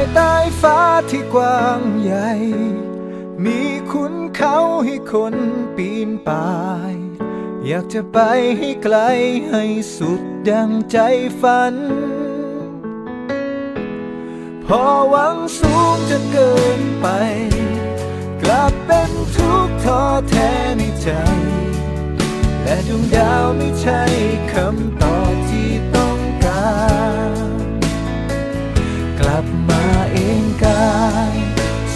ายใต้ฟ้าที่กว้างใหญ่ มีคุณเขาให้คนปีนป่าย อยากจะไปให้ไกลให้สุดดังใจฝัน พอหวังสูงจนเกินไป กลับเป็นทุกข์ท้อแท้ในใจ และดวงดาวไม่ใช่คำตอบที่ต้องการ กลับมา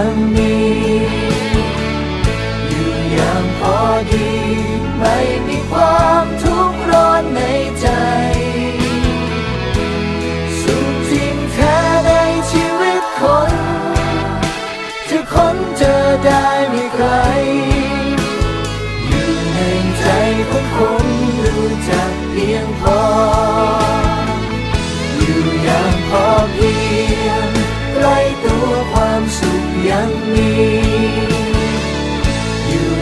ยังมีอยู่อย่างพอดี ไม่มีความทุกข์ร้อนในใจ สุขจริงแท้ในชีวิตคนจะค้นเจอได้ไม่ไกลอยู่ในใจของคน